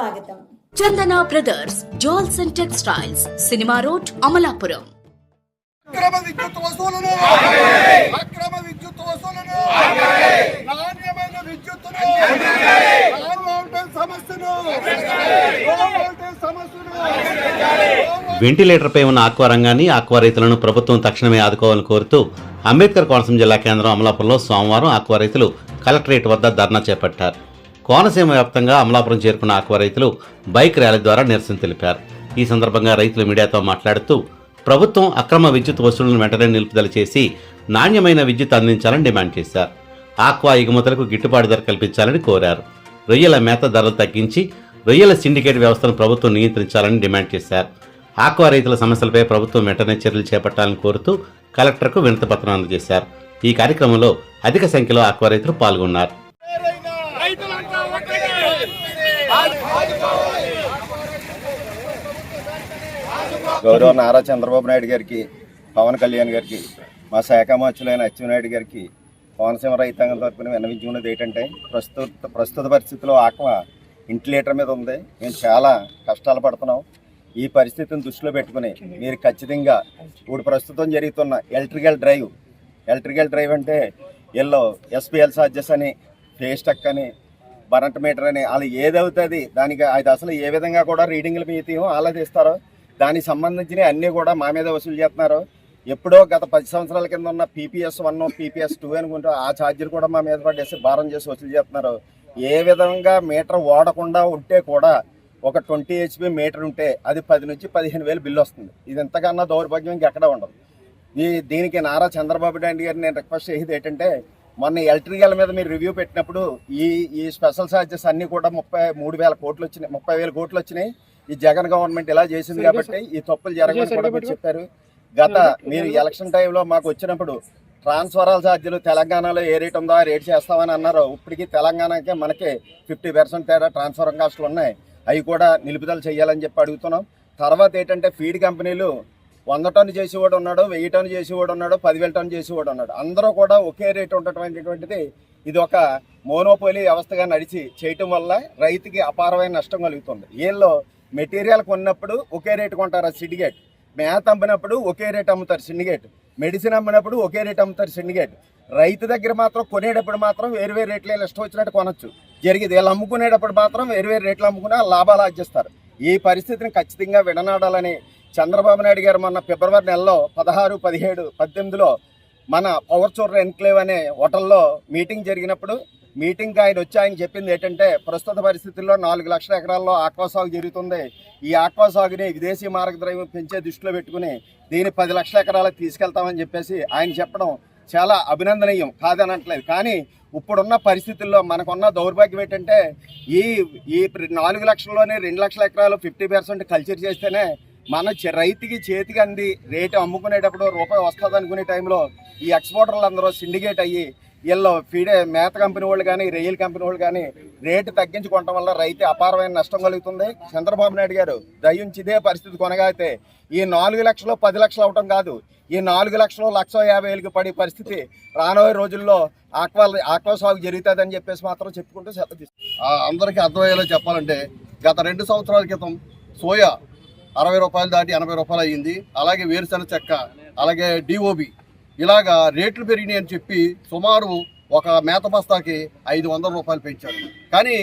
స్వాగతం. Chandana brothers jewels and textiles cinema road Amalapuram. అక్రమ విద్యుత్ వసూలును! అక్రమ విద్యుత్ వసూలును! నాణ్యమైన విద్యుత్తును! లో వోల్టేజ్ సమస్యను! లో వోల్టేజ్ సమస్యను! వెంటిలేటర్పై ఉన్న ఆక్వా రంగాన్ని ఆక్వా రైతులను ప్రభుత్వం తక్షణమే ఆదుకోవాలని కోరుతూ అంబేద్కర్ కోనసీమ జిల్లా కేంద్రం అమలాపురంలో సోమవారం ఆక్వా రైతులు కలెక్టరేట్ వద్ద ధర్నా చేపట్టారు. కోనసీమ వ్యాప్తంగా అమలాపురం చేరుకున్న ఆక్వా రైతులు బైక్ ర్యాలీ ద్వారా నిరసన తెలిపారు. ఈ సందర్భంగా రైతులు మీడియాతో మాట్లాడుతూ ప్రభుత్వం అక్రమ విద్యుత్ వసూళ్ళను వెంటనే నిలుపుదల చేసి నాణ్యమైన విద్యుత్ అందించాలని డిమాండ్ చేశారు. ఆక్వా ఎగుమతులకు గిట్టుబాటు ధర కల్పించాలని కోరారు. రొయ్యల మేత ధరలు తగ్గించి రొయ్యల సిండికేట్ వ్యవస్థను ప్రభుత్వం నియంత్రించాలని డిమాండ్ చేశారు. ఆక్వా రైతుల సమస్యలపై ప్రభుత్వం వెంటనే చర్యలు చేపట్టాలని కోరుతూ కలెక్టర్కు వినతిపత్రం అందజేశారు. ఈ కార్యక్రమంలో అధిక సంఖ్యలో ఆక్వా రైతులు పాల్గొన్నారు రైతులంతా ఒకటే గౌరవ నారా చంద్రబాబు నాయుడు గారికి పవన్ కళ్యాణ్ గారికి మా శాఖ మంత్రులైన అచ్చెన్నాయుడు గారికి కోనసీమ రైతాంగం తరపున విన్నవించుకున్నది ఏంటంటే ప్రస్తుత ప్రస్తుత పరిస్థితిలో ఆక్వా ఇంటి లీటర్ మీద ఉంది. మేము చాలా కష్టాలు పడుతున్నాం. ఈ పరిస్థితిని దృష్టిలో పెట్టుకుని మీరు ఖచ్చితంగా ఇప్పుడు ప్రస్తుతం జరుగుతున్న ఎలక్ట్రికల్ డ్రైవ్ ఎలక్ట్రికల్ డ్రైవ్ అంటే ఎల్లో ఎస్పిఎల్ చార్జెస్ అని ఫేస్టక్ అని బరంట్ మీటర్ అని వాళ్ళు ఏదవుతుంది దానికి అది అసలు ఏ విధంగా కూడా రీడింగ్లు మీ తీయం అలా తీస్తారో దానికి సంబంధించినవి అన్నీ కూడా మా మీద వసూలు చేస్తున్నారు. ఎప్పుడో గత పది సంవత్సరాల కింద ఉన్న పీపీఎస్ వన్ పీపీఎస్ టూ అనుకుంటూ ఆ ఛార్జీలు కూడా మా మీద పడేసి భారం చేసి వసూలు చేస్తున్నారు. ఏ విధంగా మీటర్ వాడకుండా ఉంటే కూడా ఒక ట్వంటీ హెచ్పి మీటర్ ఉంటే అది పది నుంచి పదిహేను వేలు బిల్లు వస్తుంది. ఇది ఎంతకన్నా దౌర్భాగ్యం ఇంకెక్కడ ఉండదు. ఈ దీనికి నారా చంద్రబాబు నాయుడు గారిని నేను రిక్వెస్ట్ చేసేది ఏంటంటే మొన్న ఎలక్ట్రికల్ మీద మీరు రివ్యూ పెట్టినప్పుడు ఈ ఈ స్పెషల్ ఛార్జెస్ అన్నీ కూడా ముప్పై మూడు వేల కోట్లు వచ్చినాయి ముప్పై వేల కోట్లు వచ్చినాయి. ఈ జగన్ గవర్నమెంట్ ఇలా చేసింది కాబట్టి ఈ తప్పులు జరగమని కూడా మీరు చెప్పారు. గత మీరు ఎలక్షన్ టైంలో మాకు వచ్చినప్పుడు ట్రాన్స్ఫరాల ఛార్జీలు తెలంగాణలో ఏ రేట్ ఉందో ఆ రేట్ చేస్తామని అన్నారు. ఇప్పటికీ తెలంగాణకే మనకి ఫిఫ్టీ పర్సెంట్ తేడా ట్రాన్స్ఫర్ కాస్టులు ఉన్నాయి. అవి కూడా నిలుపుదల చేయాలని చెప్పి అడుగుతున్నాం. తర్వాత ఏంటంటే ఫీడ్ కంపెనీలు వంద టన్ను చేసేవాడు ఉన్నాడు వెయ్యి టన్ను చేసేవాడు ఉన్నాడు పదివేల టన్ను చేసేవాడు ఉన్నాడు. అందరూ కూడా ఒకే రేటు ఉండటం అనేటువంటిది ఇది ఒక మోనోపోలీ వ్యవస్థగా నడిచి చేయటం వల్ల రైతుకి అపారమైన నష్టం కలుగుతుంది. వీళ్ళు మెటీరియల్ కొన్నప్పుడు ఒకే రేటు కొంటారు సిండికేట్? మేత అమ్మినప్పుడు ఒకే రేట్ అమ్ముతారు సిండికేట్. మెడిసిన్ అమ్మినప్పుడు ఒకే రేట్ అమ్ముతారు సిండికేట్. రైతు దగ్గర మాత్రం కొనేటప్పుడు మాత్రం వేరు వేరు రేట్లు ఇష్టం వచ్చినట్టు కొనొచ్చు. జరిగింది వీళ్ళు అమ్ముకునేటప్పుడు మాత్రం వేరు వేరు రేట్లు అమ్ముకుని లాభాలు ఆర్జిస్తారు ఈ పరిస్థితిని ఖచ్చితంగా విడనాడాలని చంద్రబాబు నాయుడు గారు మొన్న ఫిబ్రవరి నెలలో పదహారు పదిహేడు పద్దెనిమిదిలో మన పవర్ చోర్ ఎన్క్లేవ్ అనే హోటల్లో మీటింగ్ జరిగినప్పుడు మీటింగ్ ఆయన వచ్చి ఆయన చెప్పింది ఏంటంటే ప్రస్తుత పరిస్థితుల్లో నాలుగు లక్షల ఎకరాల్లో ఆక్వా సాగు జరుగుతుంది. ఈ ఆక్వా సాగుని విదేశీ మార్గద్రవ్యం పెంచే దృష్టిలో పెట్టుకుని దీన్ని పది లక్షల ఎకరాలకు తీసుకెళ్తామని చెప్పేసి ఆయన చెప్పడం చాలా అభినందనీయం. కాదనట్లేదు. కానీ ఇప్పుడున్న పరిస్థితుల్లో మనకున్న దౌర్భాగ్యం ఏంటంటే ఈ ఈ నాలుగు లక్షల్లోనే రెండు లక్షల ఎకరాలు ఫిఫ్టీ పర్సెంట్ కల్చర్ చేస్తేనే మన రైతుకి చేతికి అంది రేటు అమ్ముకునేటప్పుడు రూపాయి వస్తుంది అనుకునే టైంలో ఈ ఎక్స్పోర్టర్లు అందరూ సిండికేట్ అయ్యి వీళ్ళు ఫీడే మేత కంపెనీ వాళ్ళు కానీ రైలు కంపెనీ వాళ్ళు కానీ రేటు తగ్గించుకోవటం వల్ల రైతు అపారమైన నష్టం కలుగుతుంది. చంద్రబాబు నాయుడు గారు దయించి ఇదే పరిస్థితి కొనగాయితే ఈ నాలుగు లక్షలు పది లక్షలు అవటం కాదు. ఈ నాలుగు లక్షలు లక్ష యాభై వేలకు పడే పరిస్థితి రానున్న రోజుల్లో ఆక్వా ఆక్వా సాగు జరుగుతుందని చెప్పేసి మాత్రం చెప్పుకుంటూ సెలవు తీసుకుంటాం. అందరికీ అర్థమయ్యేలా చెప్పాలంటే గత రెండు సంవత్సరాల క్రితం సోయా అరవై రూపాయలు దాటి ఎనభై రూపాయలు అయ్యింది అలాగే వేరుశెనగ చెక్క అలాగే డిఓబి ఇలాగా రేట్లు పెరిగినాయి అని చెప్పి సుమారు ఒక మేత బస్తాకి ఐదు వందల రూపాయలు పెంచారు. కానీ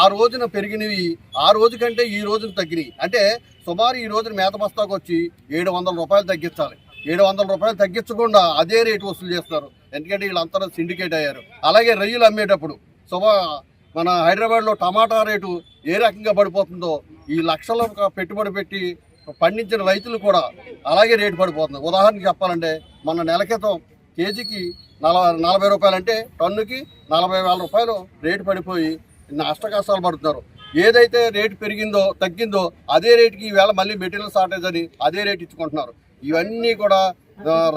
ఆ రోజున పెరిగినవి ఆ రోజు కంటే ఈ రోజున తగ్గినాయి. అంటే సుమారు ఈ రోజున మేత బస్తాకు వచ్చి ఏడు వందల రూపాయలు తగ్గించాలి. ఏడు వందల రూపాయలు తగ్గించకుండా అదే రేటు వసూలు చేస్తారు ఎందుకంటే వీళ్ళంతా సిండికేట్ అయ్యారు. అలాగే రొయ్యలు అమ్మేటప్పుడు సుమా మన హైదరాబాద్లో టమాటా రేటు ఏ రకంగా పడిపోతుందో ఈ లక్షల పెట్టుబడి పెట్టి పండించిన రైతులు కూడా అలాగే రేటు పడిపోతుంది. ఉదాహరణకి చెప్పాలంటే మన నెల క్రితం కేజీకి నలభై నలభై రూపాయలు అంటే టన్నుకి నలభై వేల రూపాయలు రేటు పడిపోయి నష్ట కష్టాలు పడుతున్నారు. ఏదైతే రేటు పెరిగిందో తగ్గిందో అదే రేటుకి ఈవేళ మళ్ళీ మెటీరియల్ షార్టేజ్ అని అదే రేటు ఇచ్చుకుంటున్నారు. ఇవన్నీ కూడా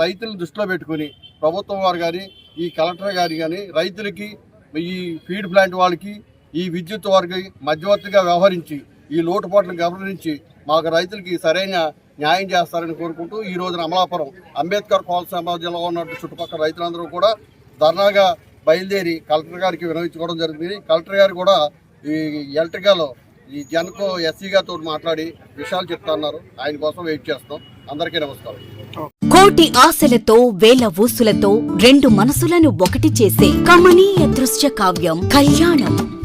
రైతులు దృష్టిలో పెట్టుకుని ప్రభుత్వం వారు కానీ ఈ కలెక్టర్ గారు కానీ రైతులకి ఈ ఫీడ్ ప్లాంట్ వాళ్ళకి ఈ విద్యుత్ వారికి మధ్యవర్తిగా వ్యవహరించి ఈ లోటుపాట్లను గమనించి మాకు రైతులకి సరైన న్యాయం చేస్తారని కోరుకుంటూ ఈ రోజున అమలాపురం అంబేద్కర్ కోనసీమ జిల్లాలో ఉన్న చుట్టుపక్కల రైతులందరూ కూడా ధర్నాగా బయలుదేరి కలెక్టర్ గారికి వినవించుకోవడం జరిగింది. కలెక్టర్ గారు కూడా ఈ ఎలక్ట్రికల్ ఈ జన్కో ఎస్సీ గారితో మాట్లాడి విషయాలు చెప్తున్నారు ఆయన కోసం వెయిట్ చేస్తాం. అందరికీ నమస్కారం. కోటి ఆశలతో వేల ఊసులతో రెండు మనసులను ఒకటి చేసే కమనీయ దృశ్య కావ్యం కళ్యాణం.